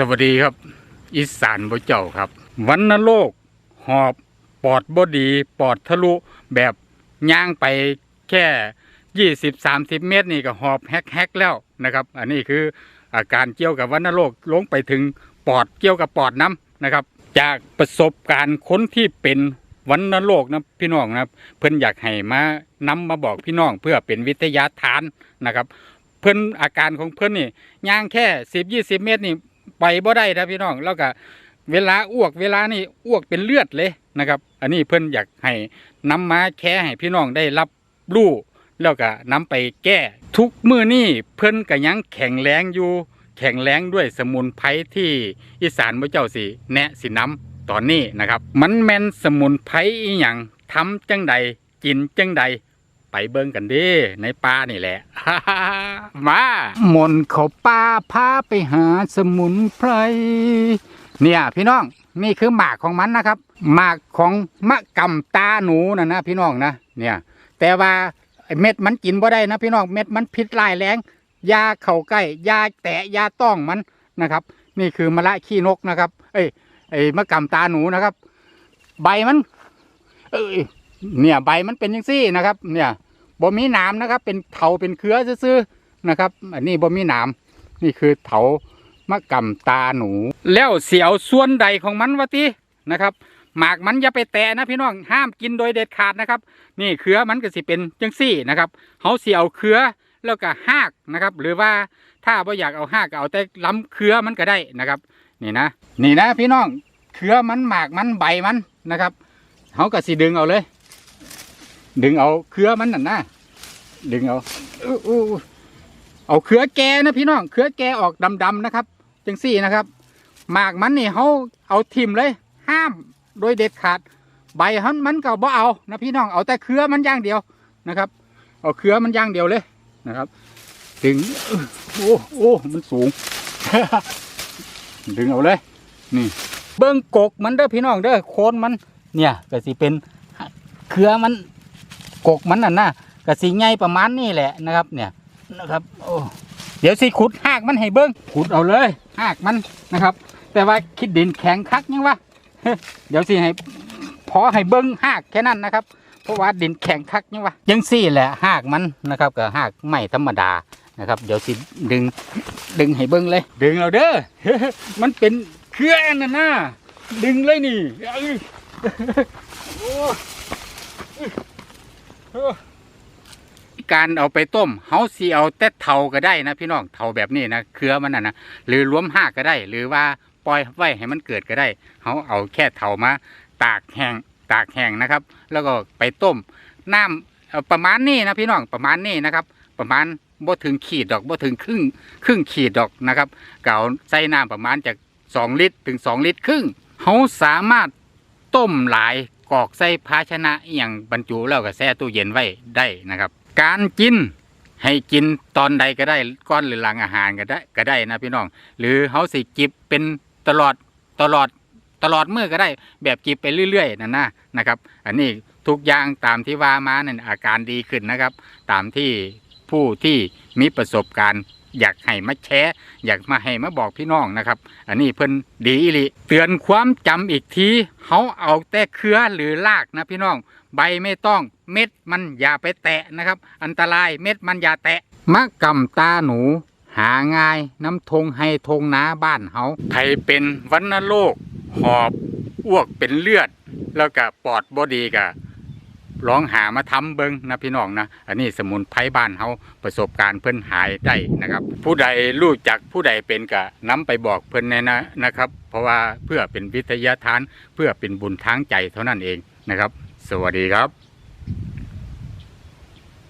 สวัสดีครับ อีสานบ่เจ้าครับวันนโลก หอบปอดบดีปอดทะลุแบบย่างไปแค่ยี่สิบสามสิบเมตรนี่ก็หอบแฮกๆแล้วนะครับ อันนี้คืออาการเกี่ยวกับวันนโลกลงไปถึงปอดเกี่ยวกับปอดน้ำนะครับ จากประสบการณ์คนที่เป็นวันนโลกนะพี่น้องนะครับเพิ่นอยากให้มานำมาบอกพี่น้องเพื่อเป็นวิทยาทานนะครับ เพิ่นอาการของเพิ่นนี่ย่างแค่สิบยี่สิบเมตรนี่ ไปบ่ได้นะพี่น้องแล้วก็เวลาอ้วกเวลานี่อ้วกเป็นเลือดเลยนะครับ อันนี้เพิ่อนอยากให้นำมาแค่ให้พี่น้องได้รับรู้แล้วก็นำไปแก้ ทุกมือนี่เพิ่อนก็ยังแข็งแรงอยู่ แข็งแรงด้วยสมุนไพรที่อีสานพระเจ้าสิแนะสิน้ำตอนนี้นะครับ มันแมนสมุนไพรอีหยังทำจังใดกินจังใด ไปเบิ่งกันดิในป่านี่แหละ มามนเขาป่าพาไปหาสมุนไพรเนี่ยพี่น้องนี่คือหมากของมันนะครับหมากของมะกำตาหนูนะนะพี่น้องนะเนี่ย แต่ว่าเม็ดมันกินบ่ได้นะพี่น้องเม็ดมันพิษร้ายแรงยาเข้าใกล้ยาแตะยาต้องมันนะครับ นี่คือมะละขี้นกนะครับ เอ้ยไอ้มะกำตาหนูนะครับ ใบมัน เอ้ย เนี่ยใบมันเป็นยังซี่นะครับ เนี่ยบ่มีหนามนะครับ เป็นเถาเป็นเครือซื่อๆนะครับ อันนี้บ่มีหนามนี่คือเถามะกำตาหนู แล้วเสียวส่วนใดของมันวะตินะครับ หมากมันอย่าไปแตะนะพี่น้องห้ามกินโดยเด็ดขาดนะครับ นี่เครือมันก็สิเป็นจังซี่นะครับเขาเสียวเครือแล้วก็หากนะครับ หรือว่าถ้าบ่อยากเอาหากก็เอาแต่ล้ำเครือมันก็ได้นะครับ นี่นะ นี่นะพี่น้องเครือมันหมากมันใบมันนะครับเขาก็สิดึงเอาเลย ดึงเอาเครือมันน่ะนะดึงเอาอู้เอาเครือแกนะพี่น้องเครือแกออกดำๆนะครับจังสี่นะครับหมากมันนี่เขาเอาทิมเลย ห้ามโดยเด็ดขาด ใบมันมันก็บ่เอานะพี่น้องเอาแต่เครือมันอย่างเดียวนะครับ เอาเครือมันอย่างเดียวเลยนะครับดึงโอ้โอ้มันสูง ดึงเอาเลย นี่ เบิ้งกกมันเด้อพี่น้องเด้อโคนมัน เนี่ยก็สิเป็นเครือมัน กกมันน่ะนะกระสีใหญ่ประมาณนี้แหละนะครับ เนี่ยนะครับ โอ้เดี๋ยวสิขุดหากมันให้เบิ้งขุดเอาเลยหากมันนะครับ แต่ว่าคิดดินแข็งคักยังวะเดี๋ยวสิให้พอให้เบิ้งหากแค่นั้นนะครับ เพราะว่าดินแข็งคักยังวะยังสี่แหละหากมันนะครับกับหากไม่ธรรมดานะครับ เดี๋ยวสิดึงดึงให้เบิ้งเลย ดึงเอาเด้อมันเป็นเครื่องน่ะนะดึงเลยนี่อ้ยโอ้เออ การเอาไปต้มเฮาสิเอาแต่เถาก็ได้นะพี่น้องเถาแบบนี้นะเครือมันน่ะนะหรือรวมหากก็ได้ หรือว่าปล่อยไว้ให้มันเกิดก็ได้เฮาเอาแค่เถามา ตากแห้งตากแห้งนะครับ แล้วก็ไปต้มน้ำประมาณนี้นะพี่น้องประมาณนี้นะครับ ประมาณบ่ถึงขีดดอกบ่ถึงครึ่งครึ่งขีดดอกนะครับ เก่าใส่น้ำประมาณจากสองลิตรถึงสองลิตรครึ่งเฮาสามารถต้มหลาย กอกใส่ภาชนะอย่างบรรจุแล้วก็แช่ตู้เย็นไว้ได้นะครับ การกินให้กินตอนใดก็ได้ก้อนหรือหลังอาหารก็ได้ก็ได้นะพี่น้อง หรือเฮาสิจิบเป็นตลอดตลอดตลอดมื้อก็ได้แบบจิบไปเรื่อยๆนั่นนะนะครับ อันนี้ทุกอย่างตามที่ว่ามานั่นอาการดีขึ้นนะครับ ตามที่ผู้ที่มีประสบการณ์ อยากให้มาแชร์อยากมาให้มาบอกพี่น้องนะครับ อันนี้เพิ่นดีอีหลิเตือนความจำอีกทีเขาเอาแต่เครือหรือรากนะพี่น้อง ใบไม่ต้องเม็ดมันอย่าไปแตะนะครับ อันตรายเม็ดมันอย่าแตะมะกำตาหนูหาง่ายน้ำทงให้ทงนาบ้านเฮาใครเป็นวัณโรคหอบอ้วกเป็นเลือด แล้วก็ปอดบอดีกะ ลองหามาทำเบิ้งนะพี่น้องนะอันนี้สมุนไพรบ้านเขาประสบการณ์เพิ่นหายได้นะครับ ผู้ใดรู้จักผู้ใดเป็นกะนำไปบอกเพิ่นในนะนะครับ เพราะว่าเพื่อเป็นวิทยาทานเพื่อเป็นบุญทางใจเท่านั้นเองนะครับ สวัสดีครับ